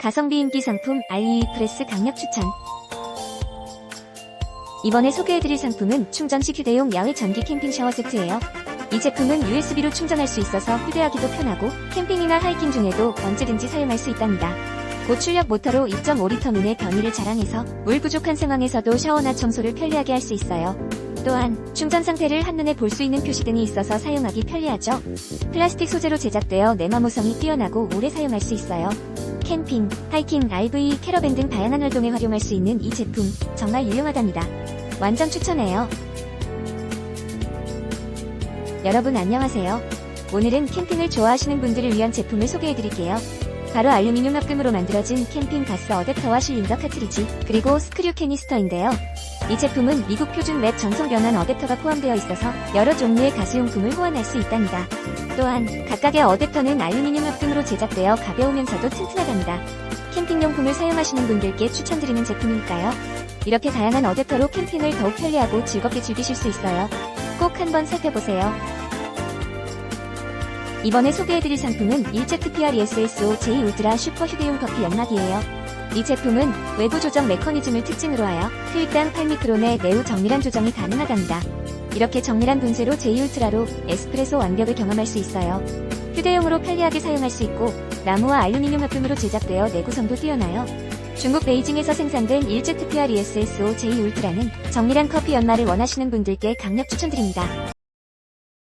가성비 인기 상품 알리 프레스 강력 추천. 이번에 소개해드릴 상품은 충전식 휴대용 야외 전기 캠핑 샤워 세트예요. 이 제품은 USB로 충전할 수 있어서 휴대하기도 편하고 캠핑이나 하이킹 중에도 언제든지 사용할 수 있답니다. 고출력 모터로 2.5리터민의 변이를 자랑해서 물 부족한 상황에서도 샤워나 청소를 편리하게 할 수 있어요. 또한 충전 상태를 한눈에 볼 수 있는 표시등이 있어서 사용하기 편리하죠. 플라스틱 소재로 제작되어 내마모성이 뛰어나고 오래 사용할 수 있어요. 캠핑, 하이킹, RV, 캐러밴 등 다양한 활동에 활용할 수 있는 이 제품 정말 유용하답니다. 완전 추천해요. 여러분 안녕하세요. 오늘은 캠핑을 좋아하시는 분들을 위한 제품을 소개해드릴게요. 바로 알루미늄 합금으로 만들어진 캠핑 가스 어댑터와 실린더 카트리지, 그리고 스크류 캐니스터인데요. 이 제품은 미국 표준 웹 전송 변환 어댑터가 포함되어 있어서 여러 종류의 가스용품을 호환할 수 있답니다. 또한 각각의 어댑터는 알루미늄 합금으로 제작되어 가벼우면서도 튼튼하답니다. 캠핑용품을 사용하시는 분들께 추천드리는 제품이니까요. 이렇게 다양한 어댑터로 캠핑을 더욱 편리하고 즐겁게 즐기실 수 있어요. 꼭 한번 살펴보세요. 이번에 소개해드릴 상품은 일제트 PRESSO J 울트라 슈퍼 휴대용 커피 연막이에요. 이 제품은 외부 조정 메커니즘을 특징으로 하여 필당 8미크론의 매우 정밀한 조정이 가능하답니다. 이렇게 정밀한 분쇄로 J 울트라로 에스프레소 완벽을 경험할 수 있어요. 휴대용으로 편리하게 사용할 수 있고 나무와 알루미늄 합금으로 제작되어 내구성도 뛰어나요. 중국 베이징에서 생산된 일제트 PRESSO J 울트라는 정밀한 커피 연마를 원하시는 분들께 강력 추천드립니다.